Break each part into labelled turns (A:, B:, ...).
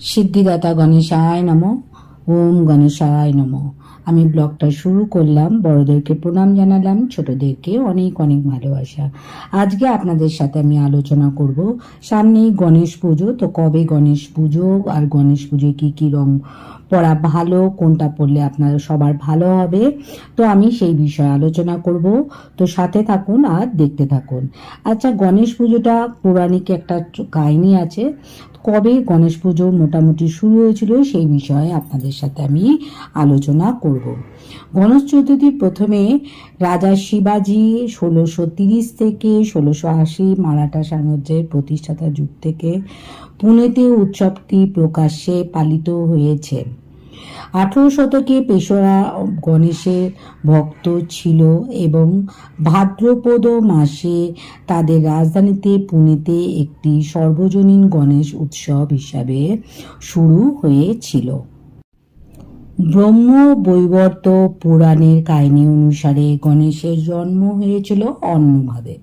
A: সিদ্ধিদাতা গণেশায় নম। ওম গণেশায় নম। আমি ব্লগটা শুরু করলাম, বড়দেরকে প্রণাম জানালাম, ছোটদেরকে অনেক অনেক ভালোবাসা। আজকে আপনাদের সাথে আমি আলোচনা করব, সামনেই গণেশ পুজো, তো কবে গণেশ পুজো আর গণেশ পুজোয় কি কি রং পরা ভালো, কোনটা পড়লে আপনার সবার ভালো হবে, তো আমি সেই বিষয়ে আলোচনা করব। তো সাথে থাকুন আর দেখতে থাকুন। আচ্ছা গণেশ পুজোটা পৌরাণিক একটা কাহিনী আছে কবে গণেশ পুজো মোটামুটি শুরু হয়েছিল সেই বিষয়ে আপনাদের সাথে আমি আলোচনা করব। গণেশ চতুর্থী প্রথমে রাজা শিবাজি ষোলোশো তিরিশ থেকে ষোলোশো আশি মারাঠা সাম্রাজ্যের প্রতিষ্ঠাতা যুগ থেকে পুনেতে উৎসবটি প্রকাশ্যে পালিত হয়েছে। আঠেরো শতকে পেশোরা গণেশের ভক্ত ছিল এবং ভাদ্রপদ মাসে তাদের রাজধানীতে পুনেতে একটি সর্বজনীন গণেশ উৎসব হিসাবে শুরু হয়েছিল। ব্রহ্ম বৈবর্ত পুরাণের কাহিনী অনুসারে গণেশের জন্ম হয়েছিল অন্যভাবে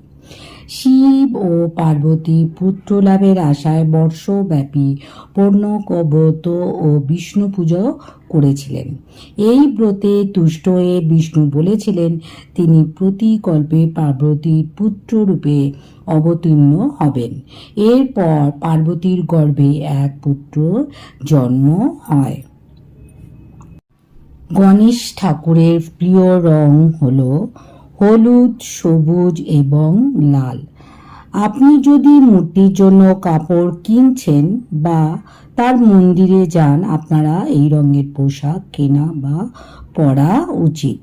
A: শিব ও পার্বতী পুত্র লাভের আশায় বর্ষব্যাপী পূর্ণকব্রত ও বিষ্ণু পুজো করেছিলেন। এই ব্রতে তুষ্ট হয়ে বিষ্ণু বলেছিলেন, তিনি প্রতিকল্পে পার্বতীর পুত্ররূপে অবতীর্ণ হবেন। এরপর পার্বতীর গর্ভে এক পুত্র জন্ম হয়। গণেশ ঠাকুরের প্রিয় রং হল হলুদ, সবুজ এবং লাল। আপনি যদি মূর্তির জন্য কাপড় কিনছেন বা তার মন্দিরে যান, আপনারা এই রঙের পোশাক কেনা বা পরা উচিত।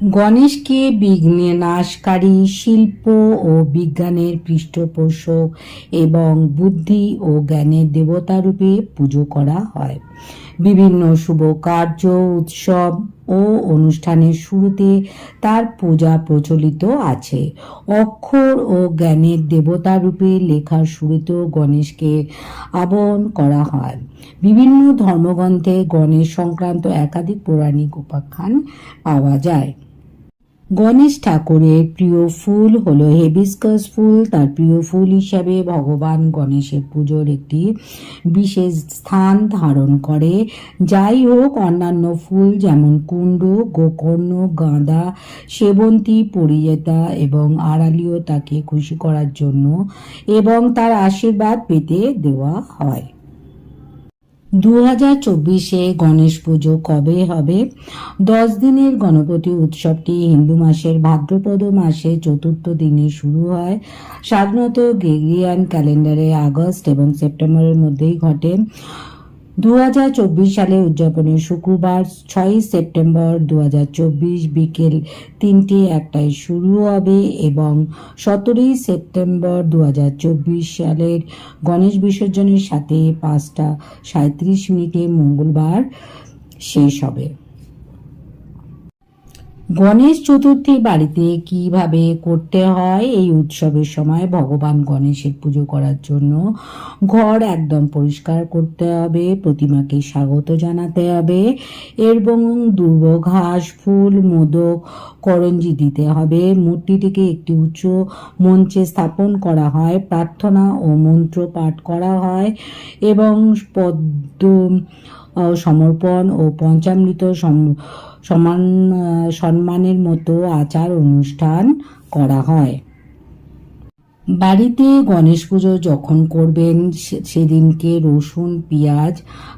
A: গণেশকে বিঘ্ননাশকারী শিল্প ও বিজ্ঞানের পৃষ্ঠপোষক এবং বুদ্ধি ও জ্ঞানের দেবতা রূপে পুজো করা হয়। বিভিন্ন শুভ কার্য, উৎসব ও অনুষ্ঠানের শুরুতে তার পূজা প্রচলিত আছে। অক্ষর ও জ্ঞানের দেবতা রূপে লেখার শুরুতেও গণেশকে আবহন করা হয়। বিভিন্ন ধর্মগ্রন্থে গণেশ সংক্রান্ত একাধিক পৌরাণিক উপাখ্যান পাওয়া যায়। গণেশ ঠাকুরের প্রিয় ফুল হলো হেবিস্কাস ফুল। তার প্রিয় ফুল হিসাবে ভগবান গণেশের পুজোর একটি বিশেষ স্থান ধারণ করে। যাই হোক, অন্যান্য ফুল যেমন কুণ্ড, গোকর্ণ, গাঁদা, সেবন্তী, পরিজেতা এবং আড়ালিও তাকে খুশি করার জন্য এবং তার আশীর্বাদ পেতে দেওয়া হয়। দু হাজার চব্বিশে গণেশ পুজো কবে হবে? দশ দিনের গণপতি উৎসবটি হিন্দু মাসের ভাদ্রপদ মাসে চতুর্থ দিনে শুরু হয়। সাধারণত গ্রেগরিয়ান ক্যালেন্ডারে আগস্ট এবং সেপ্টেম্বরের মধ্যেই ঘটে। দু হাজার চব্বিশ সালে উদযাপনের শুক্রবার ছয়ই সেপ্টেম্বর দু হাজার চব্বিশ বিকেল তিনটে একটায় শুরু হবে এবং সতেরোই সেপ্টেম্বর দু হাজার চব্বিশ সালের গণেশ বিসর্জনের সাথে পাঁচটা সাঁত্রিশ মিনিটে মঙ্গলবার শেষ হবে। গণেশ চতুর্থী বাড়িতে কীভাবে করতে হয়? এই উৎসবের সময় ভগবান গণেশের পুজো করার জন্য ঘর একদম পরিষ্কার করতে হবে, প্রতিমাকে স্বাগত জানাতে হবে এবং দুর্ব ঘাস, ফুল, মোদক, করঞ্জি দিতে হবে। মূর্তিটিকে একটি উচ্চ মঞ্চে স্থাপন করা হয়, প্রার্থনা ও মন্ত্র পাঠ করা হয় এবং পদ্ম সমর্পণ ও পঞ্চামৃত সমান সম্মানের মতো আচার অনুষ্ঠান করা হয়। বাড়িতে গণেশ পুজো যখন করবেন সেদিনকে রসুন, পেঁয়াজ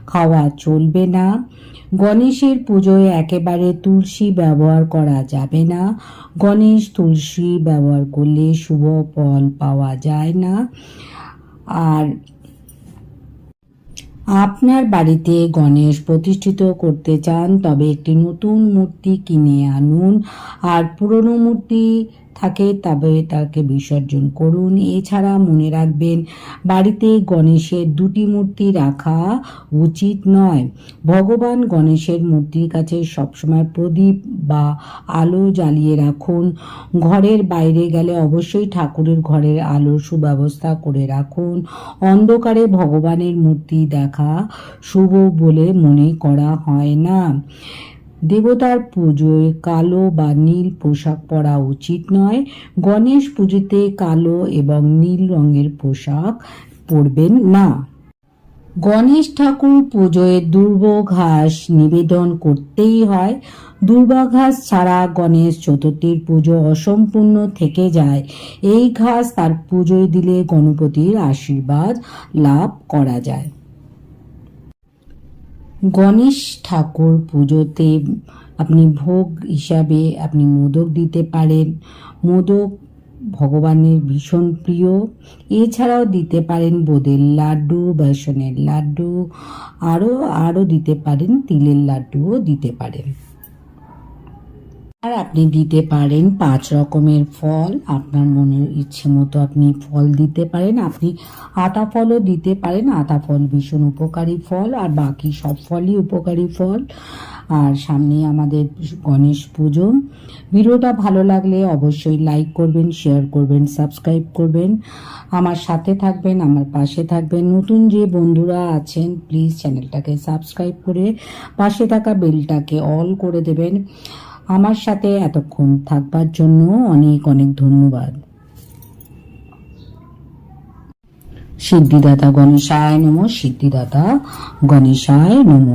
A: খাওয়া চলবে না। গণেশের পুজোয় একেবারে তুলসী ব্যবহার করা যাবে না। গণেশ তুলসী ব্যবহার করলে শুভ ফল পাওয়া যায় না। আর আপনার বাড়িতে গণেশ প্রতিষ্ঠিত করতে চান, তবে একটি নতুন মূর্তি কিনে আনুন। আর পুরনো মূর্তি থাকে, তবে তাকে বিসর্জন করুন। এছাড়া মনে রাখবেন, বাড়িতে গণেশের দুটি মূর্তি রাখা উচিত নয়। ভগবান গণেশের মূর্তির কাছে সবসময় প্রদীপ বা আলো জ্বালিয়ে রাখুন। ঘরের বাইরে গেলে অবশ্যই ঠাকুরের ঘরের আলোর সুব্যবস্থা করে রাখুন। অন্ধকারে ভগবানের মূর্তি দেখা শুভ বলে মনে করা হয় না। দেবতার পুজোয় কালো বা নীল পোশাক পরা উচিত নয়। গণেশ পুজোতে কালো এবং নীল রঙের পোশাক পরবেন না। গণেশ ঠাকুর পুজোয় দুর্ব ঘাস নিবেদন করতেই হয়। দুর্বাঘাস ছাড়া গণেশ চতুর্থীর পুজো অসম্পূর্ণ থেকে যায়। এই ঘাস তার পুজোয় দিলে গণপতির আশীর্বাদ লাভ করা যায়। গণেশ ঠাকুর পুজোতে আপনি ভোগ হিসাবে আপনি মোদক দিতে পারেন। মোদক ভগবানের ভীষণ প্রিয়। এছাড়াও দিতে পারেন বোদের লাড্ডু, বেসনের লাড্ডু আরও আরও দিতে পারেন, তিলের লাড্ডুও দিতে পারেন। আর আপনি দিতে পারেন পাঁচ রকমের ফল। আপনার মনের ইচ্ছে মতো আপনি ফল দিতে পারেন। আপনি আতা ফলও দিতে পারেন। আতা ফল ভীষণ উপকারী ফল আর বাকি সব ফলই উপকারী ফল। আর সামনে আমাদের গণেশ পুজো। ভিডিওটা ভালো লাগলে অবশ্যই লাইক করবেন শেয়ার করবেন সাবস্ক্রাইব করবেন। আমার সাথে থাকবেন, আমার পাশে থাকবেন। নতুন যে বন্ধুরা আছেন প্লিজ চ্যানেলটাকে সাবস্ক্রাইব করে পাশে থাকা বেলটাকে অল করে দেবেন। আমার সাথে এতক্ষণ থাকবার জন্য অনেক অনেক ধন্যবাদ। সিদ্ধিদাতা গণেশায় নম সিদ্ধিদাতা গণেশায় নম।